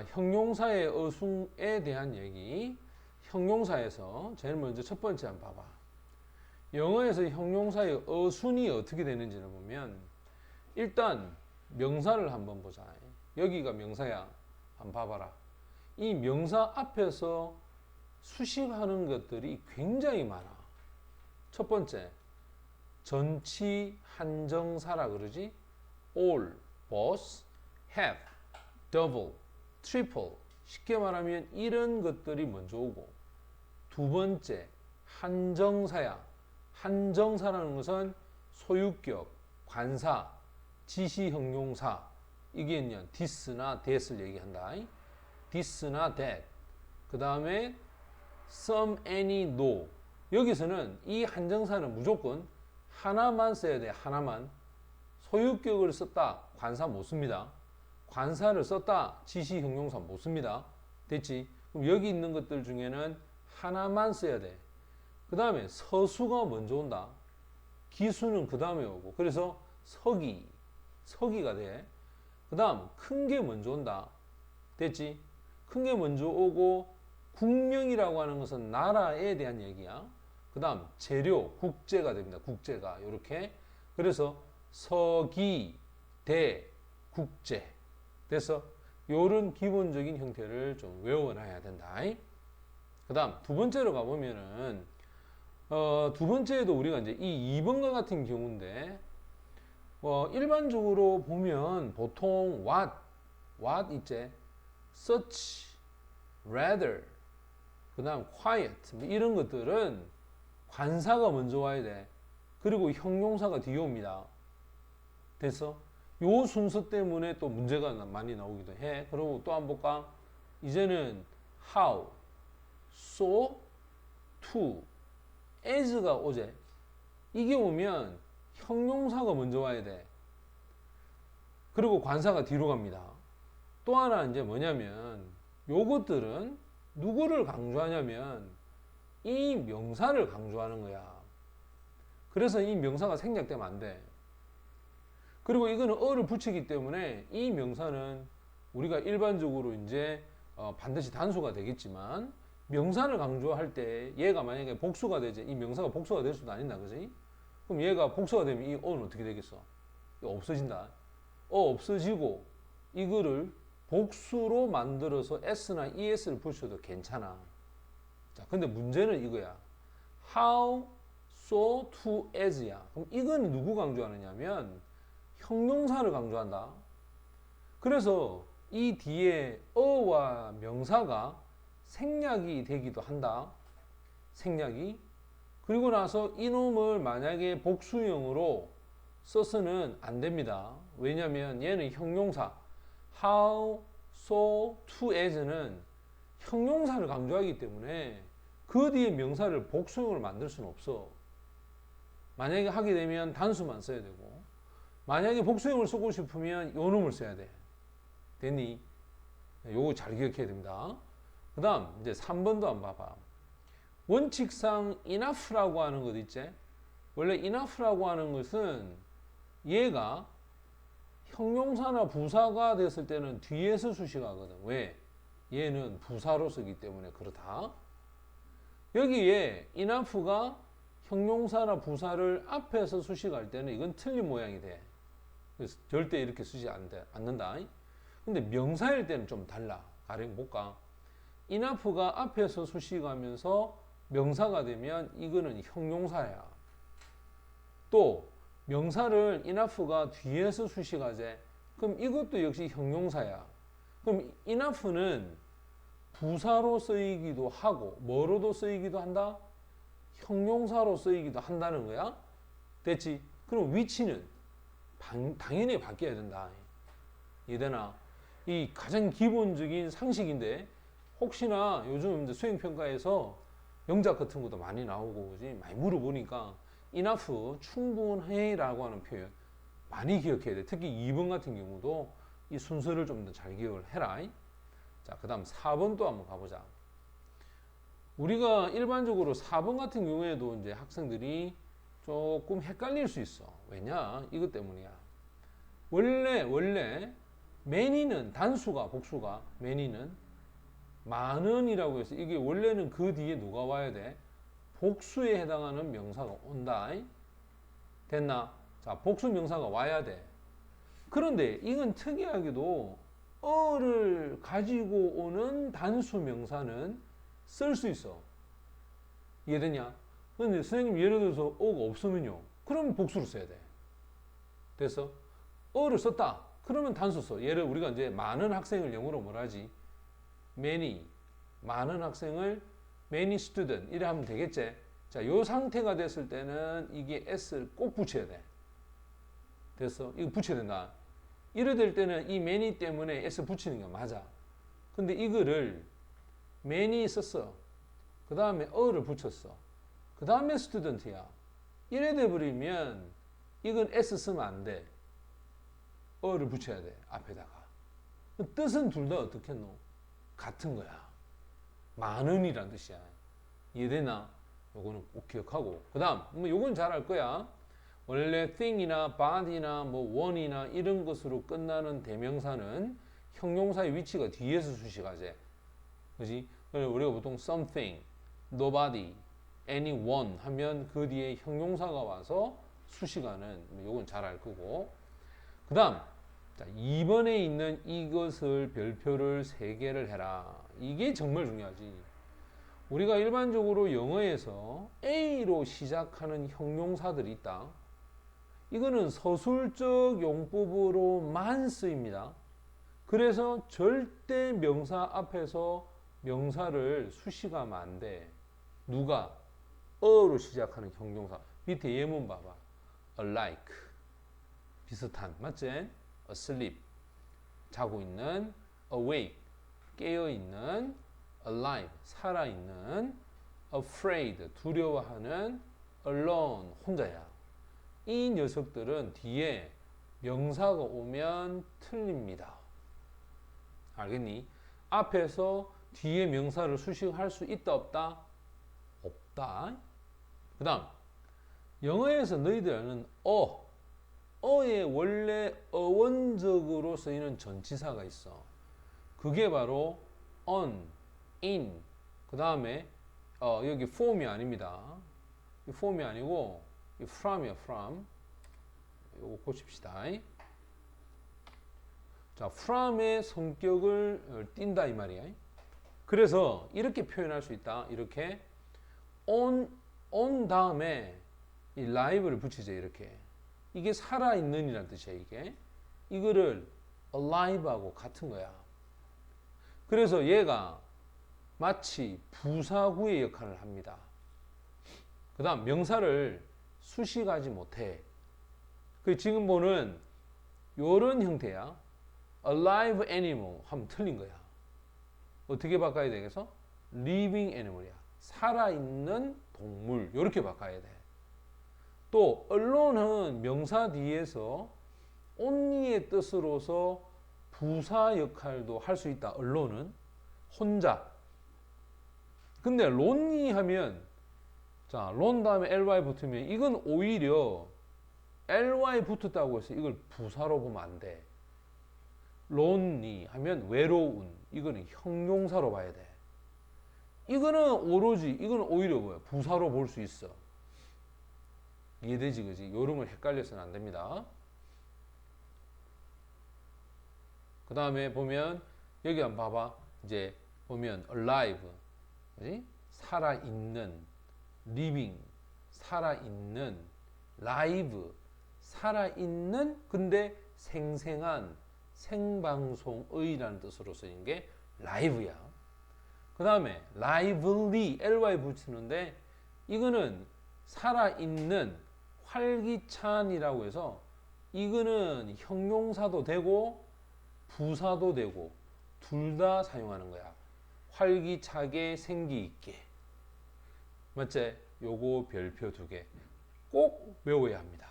자, 형용사의 어순에 대한 얘기. 형용사에서 제일 먼저 첫 번째 한번 봐봐. 영어에서 형용사의 어순이 어떻게 되는지를 보면 일단 명사를 한번 보자. 여기가 명사야. 한번 봐봐라. 이 명사 앞에서 수식하는 것들이 굉장히 많아. 첫 번째, 전치 한정사라 그러지? all, both, have, double, triple. 쉽게 말하면 이런 것들이 먼저 오고 두 번째, 한정사야. 한정사라는 것은 소유격, 관사, 지시형용사 이게 그냥 this나 that을 얘기한다. this나 that. 그 다음에 some, any, no. 여기서는 이 한정사는 무조건 하나만 써야 돼. 하나만. 소유격을 썼다. 관사 못 씁니다. 관사를 썼다. 지시 형용사 못 씁니다. 됐지? 그럼 여기 있는 것들 중에는 하나만 써야 돼. 그 다음에 서수가 먼저 온다. 기수는 그 다음에 오고. 그래서 서기. 서기가 돼. 그 다음 큰 게 먼저 온다. 됐지? 큰 게 먼저 오고 국명이라고 하는 것은 나라에 대한 얘기야. 그 다음 재료, 국제가 됩니다. 국제가 이렇게. 그래서 서기, 대, 국제. 그래서 이런 기본적인 형태를 좀 외워놔야 된다. 그 다음 두 번째로 가보면은 어, 두 번째에도 우리가 이제 이 2번과 같은 경우인데 어, 일반적으로 보면 보통 what, what 있지, such, rather, 그 다음 quiet 뭐 이런 것들은 관사가 먼저 와야 돼. 그리고 형용사가 뒤에 옵니다. 됐어? 요 순서 때문에 또 문제가 나- 많이 나오기도 해. 그리고 또 한번 볼까? 이제는 how, so, to, as가 오제. 이게 오면 형용사가 먼저 와야 돼. 그리고 관사가 뒤로 갑니다. 또 하나 이제 뭐냐면 요것들은 누구를 강조하냐면 이 명사를 강조하는 거야. 그래서 이 명사가 생략되면 안 돼. 그리고 이거는 어를 붙이기 때문에 이 명사는 우리가 일반적으로 이제 어, 반드시 단수가 되겠지만 명사를 강조할 때 얘가 만약에 복수가 되지 이 명사가 복수가 될 수도 아닌다 그지? 그럼 얘가 복수가 되면 이 어는 어떻게 되겠어? 없어진다. 어 없어지고 이거를 복수로 만들어서 s나 es를 붙여도 괜찮아. 자, 근데 문제는 이거야. how, so, to, as야. 그럼 이건 누구 강조하느냐면 형용사를 강조한다. 그래서 이 뒤에 어와 명사가 생략이 되기도 한다. 생략이. 그리고 나서 이놈을 만약에 복수형으로 써서는 안 됩니다. 왜냐하면 얘는 형용사. how, so, to, as는 형용사를 강조하기 때문에 그 뒤에 명사를 복수형으로 만들 수는 없어. 만약에 하게 되면 단수만 써야 되고 만약에 복수형을 쓰고 싶으면 요 놈을 써야 돼. 됐니? 요거 잘 기억해야 됩니다. 그 다음 이제 3번도 한번 봐봐. 원칙상 enough라고 하는 것 있지? 원래 enough라고 하는 것은 얘가 형용사나 부사가 됐을 때는 뒤에서 수식하거든. 왜? 얘는 부사로 쓰기 때문에 그렇다. 여기에 enough가 형용사나 부사를 앞에서 수식할 때는 이건 틀린 모양이 돼. 그래서 절대 이렇게 쓰지 않는다. 근데 명사일 때는 좀 달라. 가령 볼까? enough가 앞에서 수식하면서 명사가 되면 이거는 형용사야. 또 명사를 enough가 뒤에서 수식하재. 그럼 이것도 역시 형용사야. 그럼 enough는 부사로 쓰이기도 하고 뭐로도 쓰이기도 한다? 형용사로 쓰이기도 한다는 거야. 됐지? 그럼 위치는 방- 당연히 바뀌어야 된다. 이해되나? 이 가장 기본적인 상식인데 혹시나 요즘 수행평가에서 영작 같은 것도 많이 나오고 그지? 많이 물어보니까 enough 충분해라고 하는 표현 많이 기억해야 돼. 특히 2번 같은 경우도 이 순서를 좀 더 잘 기억을 해라. 자, 그 다음 4번 또 한번 가보자. 우리가 일반적으로 4번 같은 경우에도 이제 학생들이 조금 헷갈릴 수 있어. 왜냐? 이것 때문이야. 원래, 원래 many는 단수가 복수가 many는 많은이라고 해서 이게 원래는 그 뒤에 누가 와야 돼? 복수에 해당하는 명사가 온다. 됐나? 자, 복수 명사가 와야 돼. 그런데 이건 특이하게도 어를 가지고 오는 단수 명사는 쓸 수 있어. 이해되냐? 근데 선생님 예를 들어서 어가 없으면요. 그러면 복수로 써야 돼. 됐어? 어를 썼다. 그러면 단수 써. 예를 우리가 이제 많은 학생을 영어로 뭐라 하지? many. 많은 학생을 many student. 이래 하면 되겠지? 자, 요 상태가 됐을 때는 이게 s를 꼭 붙여야 돼. 됐어? 이거 붙여야 된다. 이래 될 때는 이 many 때문에 s 붙이는 게 맞아. 근데 이거를 many 썼어. 그 다음에 어를 붙였어. 그 다음에 student야. 이래 돼버리면 이건 s 쓰면 안 돼. 어를 붙여야 돼. 앞에다가. 뜻은 둘 다 어떻게 노? 같은 거야. 많은이란 뜻이야. 이해되나? 요거는 꼭 기억하고. 그 다음, 뭐 요건 잘 알 거야. 원래 thing이나 body나 뭐 one이나 이런 것으로 끝나는 대명사는 형용사의 위치가 뒤에서 수식하지. 그지? 우리가 보통 something, nobody, anyone 하면 그 뒤에 형용사가 와서 수식하는 뭐 요건 잘 알 거고. 그 다음, 자, 2번에 있는 이것을 별표를 3개를 해라. 이게 정말 중요하지. 우리가 일반적으로 영어에서 A로 시작하는 형용사들이 있다. 이거는 서술적 용법으로만 쓰입니다. 그래서 절대 명사 앞에서 명사를 수식하면 안 돼. 누가? 어로 시작하는 형용사. 밑에 예문 봐봐. alike. 비슷한. 맞지? asleep. 자고 있는. awake. 깨어 있는. alive. 살아 있는. afraid. 두려워하는. alone. 혼자야. 이 녀석들은 뒤에 명사가 오면 틀립니다. 알겠니? 앞에서 뒤에 명사를 수식할 수 있다 없다? 없다. 그 다음 영어에서 너희들 아는 어 어의 원래 어원적으로 쓰이는 전치사가 있어. 그게 바로 on, in 그 다음에 어, 여기 form이 아닙니다. 이 form이 아니고 이 from이야 from 요거 고칩시다. 자, from의 성격을 어, 띈다 이 말이야. 그래서 이렇게 표현할 수 있다. 이렇게 on on 다음에 이 live를 붙이죠. 이렇게 이게 살아 있는 이란 뜻이야. 이게 이거를 alive하고 같은 거야. 그래서 얘가 마치 부사구의 역할을 합니다. 그 다음 명사를 수식하지 못해. 그 지금 보는 요런 형태야. alive animal 하면 틀린 거야. 어떻게 바꿔야 되겠어? living animal이야. 살아있는 동물. 이렇게 바꿔야 돼. 또 allone은 명사 뒤에서 only의 뜻으로서 부사 역할도 할 수 있다. allone은 혼자. 근데 lonely 하면 자, 론 다음에 ly 붙으면 이건 오히려 ly 붙었다고 해서 이걸 부사로 보면 안 돼. 론니 하면 외로운 이거는 형용사로 봐야 돼. 이거는 오로지 이거는 오히려 뭐야 부사로 볼 수 있어. 이해되지 그지? 요런 걸 헷갈려서는 안 됩니다. 그 다음에 보면 여기 한번 봐봐. 이제 보면 alive 그지? 살아 있는 living 살아 있는 live 살아 있는 근데 생생한 생방송의라는 뜻으로 쓰인 게 live야. 그 다음에 lively ly 붙이는데 이거는 살아있는 활기찬이라고 해서 이거는 형용사도 되고 부사도 되고 둘 다 사용하는 거야. 활기차게 생기 있게. 맞지? 요거 별표 두 개 꼭 외워야 합니다.